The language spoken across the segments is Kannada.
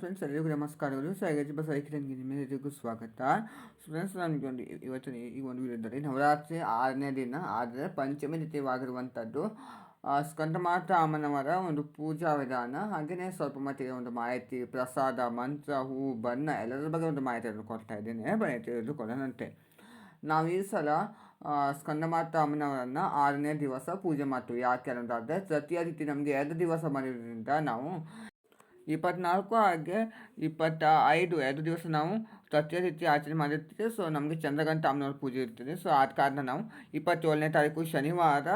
ಫ್ರೆಂಡ್ಸ್ ಎಲ್ಲರಿಗೂ ನಮಸ್ಕಾರಗಳು ಸೊ ಐಗಜಿ ಬಸ್ ಐಕಿರಂಗಿ ನಿಮ್ಮೆಲ್ಲರಿಗೂ ಸ್ವಾಗತ. ಫ್ರೆಂಡ್ಸ್ ನನಗೆ ಒಂದು ಇವತ್ತಿನ ಈ ಒಂದು ವಿಡಿಯೋದಲ್ಲಿ ನವರಾತ್ರಿ ಆರನೇ ದಿನ, ಆದರೆ ಪಂಚಮಿ ತಿಥಿಯಾಗಿರುವಂಥದ್ದು ಸ್ಕಂದಮಾತ ಅಮ್ಮನವರ ಒಂದು ಪೂಜಾ ವಿಧಾನ. ಹಾಗೆಯೇ ಸ್ವಲ್ಪ ಮಟ್ಟಿಗೆ ಒಂದು ಮಾಹಿತಿ, ಪ್ರಸಾದ, ಮಂತ್ರ, ಹೂ, ಬಣ್ಣ ಎಲ್ಲರ ಬಗ್ಗೆ ಒಂದು ಮಾಹಿತಿಯನ್ನು ಕೊಡ್ತಾ ಇದ್ದೇನೆ. ಬನ್ನಿ, ತಿಳಿದುಕೊಳ್ಳೋಣಂತೆ. ನಾವು ಈ ಸಲ ಸ್ಕಂದಮಾತ ಅಮ್ಮನವರನ್ನು ಆರನೇ ದಿವಸ ಪೂಜೆ ಮಾಡ್ತೀವಿ. ಯಾಕೆ ಅನ್ನೋದಾದರೆ ತೃತೀಯ ರೀತಿ ನಮಗೆ ಎರಡು ದಿವಸ ಮಾಡಿರೋದ್ರಿಂದ ನಾವು ಇಪ್ಪತ್ನಾಲ್ಕು ಹಾಗೆ ಇಪ್ಪತ್ತ ಐದು, ಎರಡು ದಿವಸ ನಾವು ಸತ್ಯ ರೀತಿ ಆಚರಣೆ ಮಾಡಿರ್ತೀವಿ. ಸೊ ನಮಗೆ ಚಂದ್ರಗಂತ ಅಮ್ಮನವ್ರ ಪೂಜೆ ಇರ್ತದೆ. ಸೊ ಆದ ಕಾರಣ ನಾವು ಇಪ್ಪತ್ತೇಳನೇ ತಾರೀಕು ಶನಿವಾರ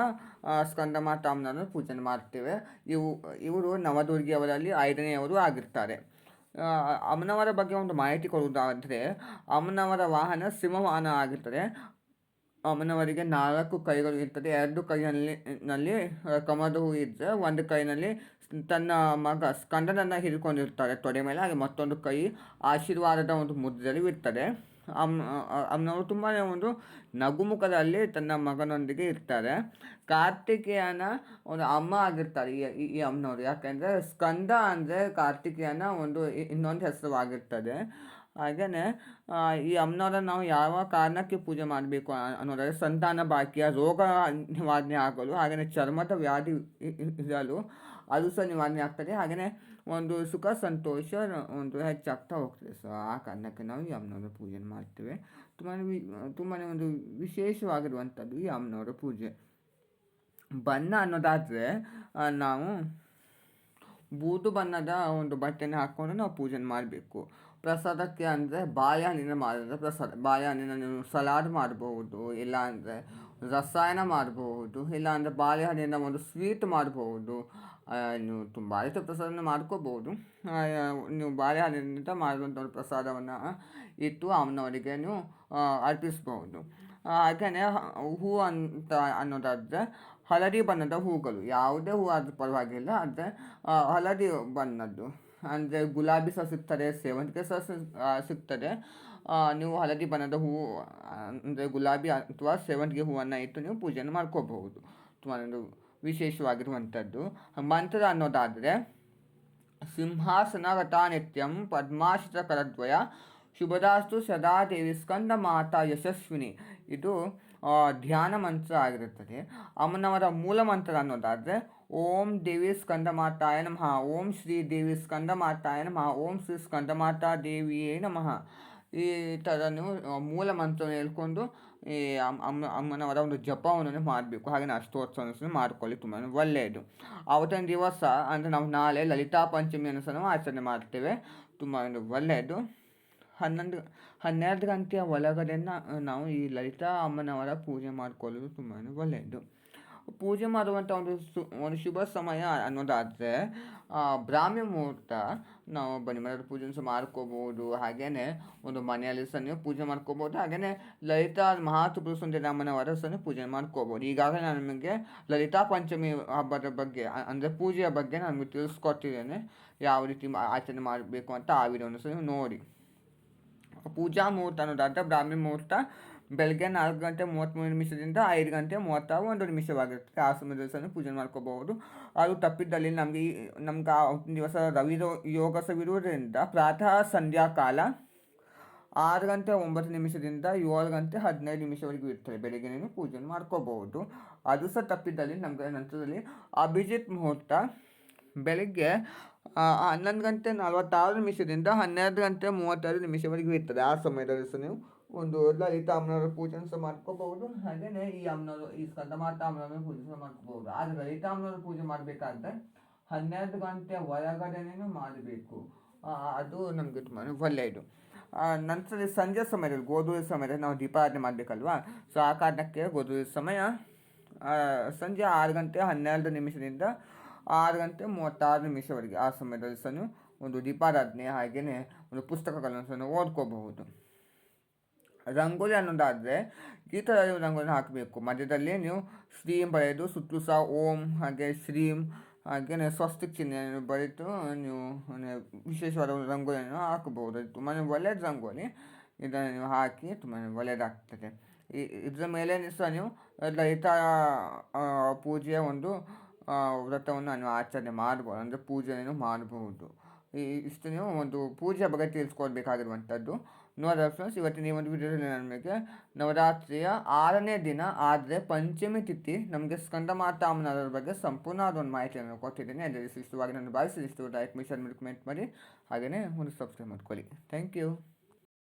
ಸ್ಕಂದಮಾತ ಅಮ್ಮನವ್ರ ಪೂಜೆ ಮಾಡ್ತೇವೆ. ಇವು, ಇವರು ನವದುರ್ಗಿಯವರಲ್ಲಿ ಐದನೆಯವರು ಆಗಿರ್ತಾರೆ. ಅಮ್ಮನವರ ಬಗ್ಗೆ ಒಂದು ಮಾಹಿತಿ ಕೊಡುವುದಾದರೆ, ಅಮ್ಮನವರ ವಾಹನ ಸಿಂಹವಾಹನ ಆಗಿರ್ತದೆ. ಅಮ್ಮನವರಿಗೆ ನಾಲ್ಕು ಕೈಗಳು ಇರ್ತದೆ. ಎರಡು ಕೈಯಲ್ಲಿ, ನಲ್ಲಿ ಕಮದ ಹೂ ಇದ್ದರೆ ಒಂದು ಕೈನಲ್ಲಿ ತನ್ನ ಮಗ ಸ್ಕಂದನನ್ನು ಹಿಡ್ಕೊಂಡಿರ್ತಾರೆ. ತೊಡೆ ಮೇಲೆ ಹಾಗೆ ಮತ್ತೊಂದು ಕೈ ಆಶೀರ್ವಾದದ ಒಂದು ಮುದ್ರೆಯಲ್ಲಿ ಇರ್ತದೆ. ಅಮ್ಮ ಅಮ್ಮನವರು ತುಂಬಾ ಒಂದು ನಗುಮುಖದಲ್ಲಿ ತನ್ನ ಮಗನೊಂದಿಗೆ ಇರ್ತಾರೆ. ಕಾರ್ತಿಕೇಯನ ಒಂದು ಅಮ್ಮ ಆಗಿರ್ತಾರೆ ಈ ಈ ಅಮ್ಮನವರು. ಯಾಕೆಂದರೆ ಸ್ಕಂದ ಅಂದರೆ ಕಾರ್ತಿಕೇಯನ ಒಂದು ಇನ್ನೊಂದು ಹೆಸರು ಹಾಗೆಯೇ ಈ ಅಮ್ಮನವರನ್ನು ನಾವು ಯಾವ ಕಾರಣಕ್ಕೆ ಪೂಜೆ ಮಾಡಬೇಕು ಅನ್ನೋದಾದರೆ ಸಂತಾನ ಬಾಕಿಯ ರೋಗ ನಿವಾರಣೆ ಆಗಲು ಹಾಗೆಯೇ ಚರ್ಮದ ವ್ಯಾಧಿ ಇರಲು ಅದು ಸಹ ನಿವಾರಣೆ ಆಗ್ತದೆ. ಹಾಗೆಯೇ ಒಂದು ಸುಖ, ಸಂತೋಷ, ಒಂದು ಹೆಚ್ಚಾಗ್ತಾ ಹೋಗ್ತದೆ. ಸೊ ಆ ಕಾರಣಕ್ಕೆ ನಾವು ಈ ಅಮ್ಮನವರ ಪೂಜೆ ಮಾಡ್ತೇವೆ. ತುಂಬಾ ತುಂಬಾ ಒಂದು ವಿಶೇಷವಾಗಿರುವಂಥದ್ದು ಈ ಅಮ್ಮನವರ ಪೂಜೆ. ಬಣ್ಣ ಅನ್ನೋದಾದರೆ ನಾವು ಬೂದು ಬಣ್ಣದ ಒಂದು ಬಟ್ಟೆನ ಹಾಕ್ಕೊಂಡು ನಾವು ಪೂಜೆ ಮಾಡಬೇಕು. ಪ್ರಸಾದಕ್ಕೆ ಅಂದರೆ ಬಾಳೆಹಣ್ಣಿನ ಮಾಡಿದ್ರೆ ಪ್ರಸಾದ. ಬಾಳೆಹಣ್ಣಿನ ನೀವು ಸಲಾಡ್ ಮಾಡಬಹುದು ಇಲ್ಲ ಅಂದರೆ ರಸಾಯನ ಮಾಡಬಹುದು ಇಲ್ಲ ಅಂದರೆ ಬಾಳೆಹಣ್ಣಿನ ಒಂದು ಸ್ವೀಟ್ ಮಾಡಬಹುದು ನೀವು ತುಂಬ ರೀತಿಯ ಪ್ರಸಾದನ ಮಾಡ್ಕೋಬಹುದು ನೀವು ಬಾಳೆಹಣ್ಣಿನಿಂದ ಮಾಡುವಂಥ ಒಂದು ಪ್ರಸಾದವನ್ನು ಇಟ್ಟು ಅವನವರಿಗೆ ನೀವು ಅರ್ಪಿಸ್ಬಹುದು ಹಾಗೆಯೇ ಹೂ ಅಂತ ಅನ್ನೋದಾದರೆ ಹಳದಿ ಬಣ್ಣದ ಹೂಗಳು. ಯಾವುದೇ ಹೂ ಆದರೂ ಪರವಾಗಿಲ್ಲ, ಆದರೆ ಹಳದಿ ಬಣ್ಣದ್ದು. ಅಂದರೆ ಗುಲಾಬಿ ಸಹ ಸಿಗ್ತದೆ, ಸೇವಂತಿಗೆ ಸಹ ಸಿಗ್ತದೆ. ನೀವು ಹಳದಿ ಬಣ್ಣದ ಹೂವು ಅಂದರೆ ಗುಲಾಬಿ ಅಥವಾ ಸೇವಂತಿಗೆ ಹೂವನ್ನು ಇಟ್ಟು ನೀವು ಪೂಜೆಯನ್ನು ಮಾಡ್ಕೋಬಹುದು. ತುಂಬ ಒಂದು ವಿಶೇಷವಾಗಿರುವಂಥದ್ದು. ಮಂತ್ರ ಅನ್ನೋದಾದರೆ, ಸಿಂಹಾಸನ ನಿತ್ಯಂ ಪದ್ಮಾಶ್ರಿತ ಕರದ್ವಯ, ಶುಭದಾಸ್ತು ಸದಾ ದೇವಿ ಸ್ಕಂದ ಮಾತಾ ಯಶಸ್ವಿನಿ. ಇದು ಧ್ಯಾನ ಮಂತ್ರ ಆಗಿರುತ್ತದೆ. ಅಮ್ಮನವರ ಮೂಲ ಮಂತ್ರ ಅನ್ನೋದಾದರೆ, ಓಂ ದೇವಿ ಸ್ಕಂದ ಮಾತಾಯ ನಮಃ, ಓಂ ಶ್ರೀ ದೇವಿ ಸ್ಕಂದ ಮಾತಾಯ ನಮಃ, ಓಂ ಶ್ರೀ ಸ್ಕಂದ ಮಾತಾ ದೇವಿಯೇ ನಮಃ. ಈ ಥರ ಮೂಲ ಮಂತ್ರವನ್ನು ಹೇಳ್ಕೊಂಡು, ಈ ಅಮ್ಮ, ಅಮ್ಮನವರ ಒಂದು ಜಪವನ್ನು ಮಾಡಬೇಕು. ಹಾಗೆ ಅಷ್ಟೋತ್ಸವವನ್ನು ಮಾಡ್ಕೊಳ್ಳಿ ತುಂಬ ಒಳ್ಳೆಯದು. ಅವತ್ತಿನ ದಿವಸ, ಅಂದರೆ ನಾವು ನಾಳೆ ಲಲಿತಾ ಪಂಚಮಿಯನ್ನು ಸಹ ಆಚರಣೆ ಮಾಡ್ತೇವೆ. ತುಂಬ ಒಂದು ಒಳ್ಳೆಯದು. ಹನ್ನೊಂದು, ಹನ್ನೆರಡು ಗಂಟೆಯ ಒಳಗಡೆ ನಾವು ಈ ಲಲಿತಾ ಅಮ್ಮನವರ ಪೂಜೆ ಮಾಡಿಕೊಳ್ಳೋದು ತುಂಬಾ ಒಳ್ಳೆಯದು. ಪೂಜೆ ಮಾಡುವಂಥ ಒಂದು ಸು, ಒಂದು ಶುಭ ಸಮಯ ಅನ್ನೋದಾದರೆ ಬ್ರಾಹ್ಮಿ ಮುಹೂರ್ತ ನಾವು ಬನ್ನಿ ಮರದ ಪೂಜೆ ಸಹ ಮಾಡ್ಕೋಬೋದು. ಹಾಗೆಯೇ ಒಂದು ಮನೆಯಲ್ಲಿ ಸಹ ನೀವು ಪೂಜೆ ಮಾಡ್ಕೋಬೋದು. ಹಾಗೆಯೇ ಲಲಿತಾ ಮಹಾತ್ರಿಪುರ ಸುಂದರಮ್ಮನವರ ಸಹ ಪೂಜೆ ಮಾಡ್ಕೋಬೋದು. ಈಗಾಗಲೇ ನಾನು ನಿಮಗೆ ಲಲಿತಾ ಪಂಚಮಿ ಹಬ್ಬದ ಬಗ್ಗೆ ಅಂದರೆ ಪೂಜೆಯ ಬಗ್ಗೆ ನಾನು ನಿಮಗೆ ತಿಳಿಸ್ಕೊಟ್ಟಿದ್ದೇನೆ. ಯಾವ ರೀತಿ ಆಚರಣೆ ಮಾಡಬೇಕು ಅಂತ ಆ ವಿಡಿಯೋನ ಸಹ ನೋಡಿ. ಪೂಜಾ ಮುಹೂರ್ತ ಅನ್ನೋದಾದ ಬ್ರಾಹ್ಮಿ ಮುಹೂರ್ತ ಬೆಳಗ್ಗೆ ನಾಲ್ಕು ಗಂಟೆ ಮೂವತ್ತ್ಮೂರು ನಿಮಿಷದಿಂದ ಐದು ಗಂಟೆ ಮೂವತ್ತ ಒಂದು ನಿಮಿಷವಾಗಿರುತ್ತೆ ಆ ಸಮಯದಲ್ಲಿ ಪೂಜೆ ಮಾಡ್ಕೋಬಹುದು ಅದು ತಪ್ಪಿದ್ದಲ್ಲಿ ನಮಗೆ ಈ ನಮ್ಗೆ ಆ ದಿವಸ ರವಿ ಯೋಗಸವಿರುವುದರಿಂದ ಪ್ರಾತಃ ಸಂಧ್ಯಾಕಾಲ ಆರು ಗಂಟೆ ಒಂಬತ್ತು ನಿಮಿಷದಿಂದ ಏಳು ಗಂಟೆ ಹದಿನೈದು ನಿಮಿಷವರೆಗೂ ಇರ್ತದೆ ಬೆಳಗ್ಗೆ ಪೂಜೆ ಮಾಡ್ಕೋಬಹುದು ಅದು ಸಹ ತಪ್ಪಿದ್ದಲ್ಲಿ ನಮಗೆ ನಂತರದಲ್ಲಿ ಅಭಿಜಿತ್ ಮುಹೂರ್ತ ಬೆಳಗ್ಗೆ ಹನ್ನೊಂದು ಗಂಟೆ ನಲವತ್ತಾರು ನಿಮಿಷದಿಂದ ಹನ್ನೆರಡು ಗಂಟೆ ಮೂವತ್ತೈದು ನಿಮಿಷವರೆಗೂ ಇರ್ತದೆ ಆ ಸಮಯದಲ್ಲಿ ಸಹ ನೀವು ಒಂದು ಲಲಿತ ಅಮ್ಮನವರ ಪೂಜೆ ಸಹ ಮಾಡ್ಕೋಬಹುದು. ಹಾಗೆಯೇ ಈ ಅಮ್ಮನವರು, ಈ ಸ್ಕಂದಮಾತ ಅಮ್ಮನವರ ಪೂಜೆ ಸಹ ಮಾಡ್ಕೋಬಹುದು. ಆದರೆ ಲಲಿತ ಅಮ್ಮನವರ ಪೂಜೆ ಮಾಡಬೇಕಾದ್ರೆ ಹನ್ನೆರಡು ಗಂಟೆ ಒಳಗಡೆನೇ ಮಾಡಬೇಕು? ಅದು ನಮಗೆ ತುಂಬ ಒಳ್ಳೆಯದು ನಂತರ ಸಂಜೆ ಸಮಯದಲ್ಲಿ, ಗೋಧೂಳಿ ಸಮಯದಲ್ಲಿ ನಾವು ದೀಪಾರಾಧನೆ ಮಾಡಬೇಕಲ್ವಾ? ಸೊ ಆ ಕಾರಣಕ್ಕೆ ಗೋಧೂಳಿ ಸಮಯ ಸಂಜೆ ಆರು ಗಂಟೆ ಹನ್ನೆರಡು ನಿಮಿಷದಿಂದ ಆರು ಗಂಟೆ ಮೂವತ್ತಾರು ನಿಮಿಷವರೆಗೆ ಆ ಸಮಯದಲ್ಲಿ ಸಹ ಒಂದು ದೀಪಾರಾಧನೆ ಹಾಗೆಯೇ ಒಂದು ಪುಸ್ತಕಗಳನ್ನು ಸಹ ಓದ್ಕೋಬಹುದು. ರಂಗೋಲಿ ಅನ್ನೋದಾದರೆ ಈ ಥರ ರಂಗೋಲಿ ಹಾಕಬೇಕು. ಮಧ್ಯದಲ್ಲಿ ನೀವು ಶ್ರೀಂ ಬರೆದು ಸುತ್ತು ಸಹ ಓಂ ಹಾಗೆ ಶ್ರೀಂ ಹಾಗೆಯೇ ಸ್ವಸ್ತಿಕ್ ಚಿಹ್ನೆಯನ್ನು ಬರೆದು ನೀವು ವಿಶೇಷವಾದ ಒಂದು ರಂಗೋಲಿಯನ್ನು ಹಾಕಬಹುದು. ತುಂಬಾ ಒಳ್ಳೆಯದು ರಂಗೋಲಿ. ಇದನ್ನು ನೀವು ಹಾಕಿ ತುಂಬಾ ಒಳ್ಳೆಯದಾಗ್ತದೆ ಇದರ ಮೇಲೆ ಸಹ ನೀವು ಲಲಿತಾ ಪೂಜೆಯ ಒಂದು ವ್ರತವನ್ನು ನಾನು ಆಚರಣೆ ಮಾಡ್ಬೋದು, ಅಂದರೆ ಪೂಜೆಯನ್ನು ಮಾಡಬಹುದು ಈ ಇಷ್ಟು ನೀವು ಒಂದು ಪೂಜೆ ಬಗ್ಗೆ ತಿಳಿಸ್ಕೊಡ್ಬೇಕಾಗಿರುವಂಥದ್ದು. ನೋಡಿದ್ರೆ ಫ್ರೆಂಡ್ಸ್, ಇವತ್ತಿನ ಈ ಒಂದು ವಿಡಿಯೋದಲ್ಲಿ ನಮಗೆ ನವರಾತ್ರಿಯ ಆರನೇ ದಿನ, ಆದರೆ ಪಂಚಮಿ ತಿಥಿ ನಮಗೆ ಸ್ಕಂದಮಾತ ಅಮ್ಮನವರ ಬಗ್ಗೆ ಸಂಪೂರ್ಣವಾದ ಒಂದು ಮಾಹಿತಿಯನ್ನು ಕೊಟ್ಟಿದ್ದೀನಿ. ಅದೇ ಇಷ್ಟವಾಗಿ ನಾನು ಭಾವಿಸಿದ ಇಷ್ಟು ಲೈಕ್ ಮಿಷನ್ ಕಮೆಂಟ್ ಮಾಡಿ, ಹಾಗೆಯೇ ಒಂದು ಸಬ್ಸ್ಕ್ರೈಬ್ ಮಾಡ್ಕೊಳ್ಳಿ. Thank you